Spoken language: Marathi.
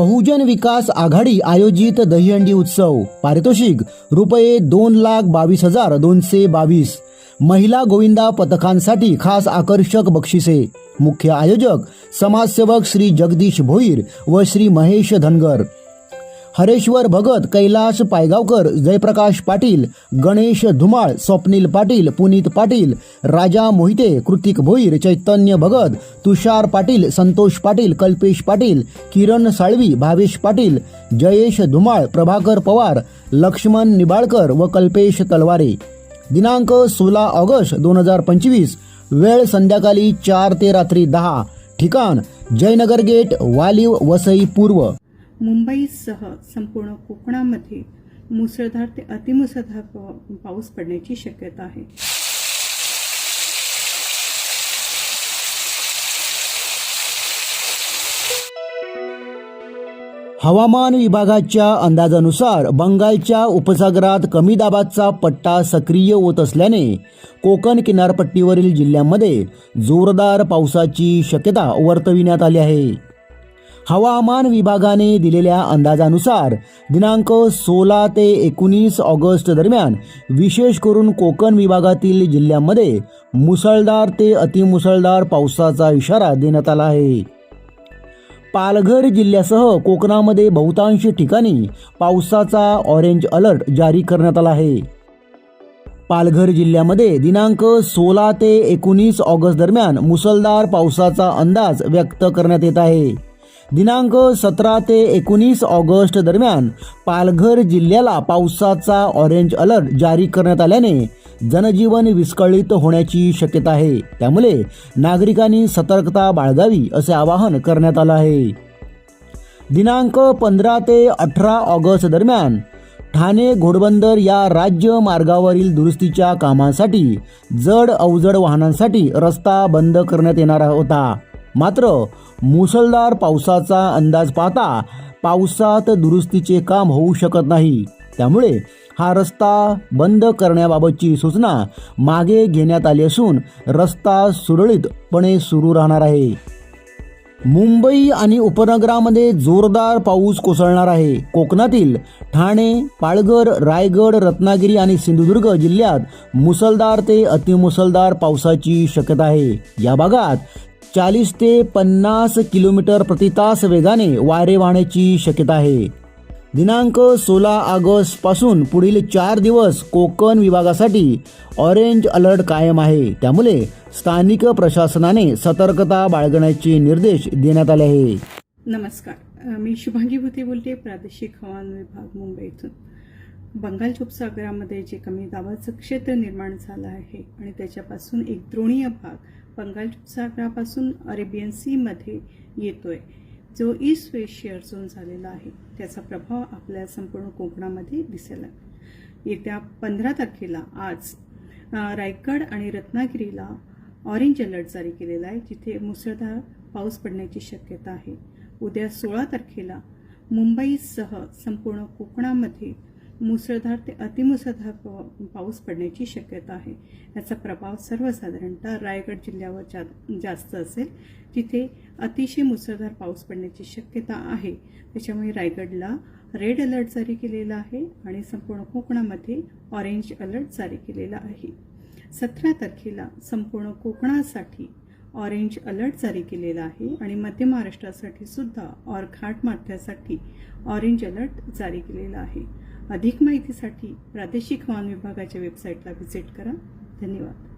बहुजन विकास आघाडी आयोजित दहीहंडी उत्सव. पारितोषिक रुपये दोन लाख बावीस हजार दोनशे बावीस. महिला गोविंदा पथकांसाठी खास आकर्षक बक्षिसे. मुख्य आयोजक समाजसेवक श्री जगदीश भोईर व श्री महेश धनगर. हरेश्वर भगत कैलास पायगावकर जयप्रकाश पाटील गणेश धुमाळ स्वप्नील पाटील पुनीत पाटील राजा मोहिते कृतिक भोईर चैतन्य भगत तुषार पाटील संतोष पाटील कल्पेश पाटील किरण साळवी भावेश पाटील जयेश धुमाळ प्रभाकर पवार लक्ष्मण निबाळकर व कल्पेश तलवारे. दिनांक सोळा ऑगस्ट दोन हजार पंचवीस वेळ संध्याकाळी चार ते रात्री दहा. ठिकाण जयनगर गेट वालीव वसई पूर्व. मुंबईसह संपूर्ण कोकणामध्ये मुसळधार ते अतिमुसळधार पाव- पाऊस पडण्याची शक्यता आहे. हवामान विभागाच्या अंदाजानुसार बंगालच्या उपसागरात कमी दाबाचा पट्टा सक्रिय होत असल्याने कोकण किनारपट्टीवरील जिल्ह्यांमध्ये जोरदार पावसाची शक्यता वर्तविण्यात आली आहे. हवामान विभागाने दिलेल्या अंदाजानुसार दिनांक सोळा ते एकोणीस ऑगस्ट दरम्यान विशेष करून कोकण विभागातील जिल्ह्यांमध्ये मुसळधार ते अतिमुसळधार पावसाचा इशारा देण्यात आला आहे. पालघर जिल्ह्यासह कोकणामध्ये बहुतांश ठिकाणी पावसाचा ऑरेंज अलर्ट जारी करण्यात आला आहे. पालघर जिल्ह्यामध्ये दिनांक सोळा ते एकोणीस ऑगस्ट दरम्यान मुसळधार पावसाचा अंदाज व्यक्त करण्यात येत आहे. दिनांक सतरा ते एकोणीस ऑगस्ट दरम्यान पालघर जिल्ह्याला पावसाचा ऑरेंज अलर्ट जारी करण्यात आल्याने जनजीवन विस्कळीत होण्याची शक्यता आहे. त्यामुळे नागरिकांनी सतर्कता बाळगावी असे आवाहन करण्यात आलं आहे. दिनांक पंधरा ते अठरा ऑगस्ट दरम्यान ठाणे घोडबंदर या राज्य मार्गावरील दुरुस्तीच्या कामांसाठी जड अवजड वाहनांसाठी रस्ता बंद करण्यात येणार होता. मात्र मुसळधार पावसाचा अंदाज पाहता पावसात दुरुस्तीचे काम होऊ शकत नाही. त्यामुळे हा रस्ता बंद करण्याबाबतची सूचना मागे घेण्यात आली असून रस्ता सुरळीतपणे सुरू राहणार आहे. मुंबई आणि उपनगरामध्ये जोरदार पाऊस कोसळणार आहे. कोकणातील ठाणे पालघर रायगड रत्नागिरी आणि सिंधुदुर्ग जिल्ह्यात मुसळधार ते अतिमुसळधार पावसाची शक्यता आहे. या भागात चाळीस ते पन्नास किलोमीटर प्रति तास वेगाने वारे वाहण्याची शक्यता आहे. दिनांक सोळा ऑगस्टपासून पुढील चार दिवस कोकण विभागासाठी ऑरेंज अलर्ट कायम आहे. त्यामुळे स्थानिक प्रशासनाने सतर्कता बाळगण्याचे निर्देश देण्यात आले आहे. नमस्कार. मी शुभांगी भुते बोलते प्रादेशिक हवामान विभाग मुंबईतून बंगाल बंगालच्या उपसागरामध्ये जे कमी दाबाचं क्षेत्र निर्माण झालं आहे आणि त्याच्यापासून एक द्रोणीय भाग बंगालच्या उपसागरापासून अरेबियन सीमध्ये येतोय जो ईस्ट वेस्ट शेअर झोन झालेला आहे. त्याचा प्रभाव आपल्या संपूर्ण कोकणामध्ये दिसेल. येत्या पंधरा तारखेला आज रायगड आणि रत्नागिरीला ऑरेंज अलर्ट जारी केलेला आहे जिथे मुसळधार पाऊस पडण्याची शक्यता आहे. उद्या सोळा तारखेला मुंबईसह संपूर्ण कोकणामध्ये मुसळधार ते अतिमुसळधार पाऊस पडण्याची शक्यता आहे. याचा प्रभाव सर्वसाधारणतः रायगड जिल्ह्यावर जा जास्त असेल तिथे अतिशय मुसळधार पाऊस पडण्याची शक्यता आहे. त्याच्यामुळे रायगडला रेड अलर्ट जारी केलेला आहे आणि संपूर्ण कोकणामध्ये ऑरेंज अलर्ट जारी केलेला आहे. सतरा तारखेला संपूर्ण कोकणासाठी ऑरेंज अलर्ट जारी केलेला आहे आणि मध्य महाराष्ट्रासाठी सुद्धा और घाटमाथ्यासाठी ऑरेंज अलर्ट जारी केलेला आहे. अधिक माहितीसाठी प्रादेशिक हवामान विभागाच्या वेबसाईटला व्हिजिट करा. धन्यवाद.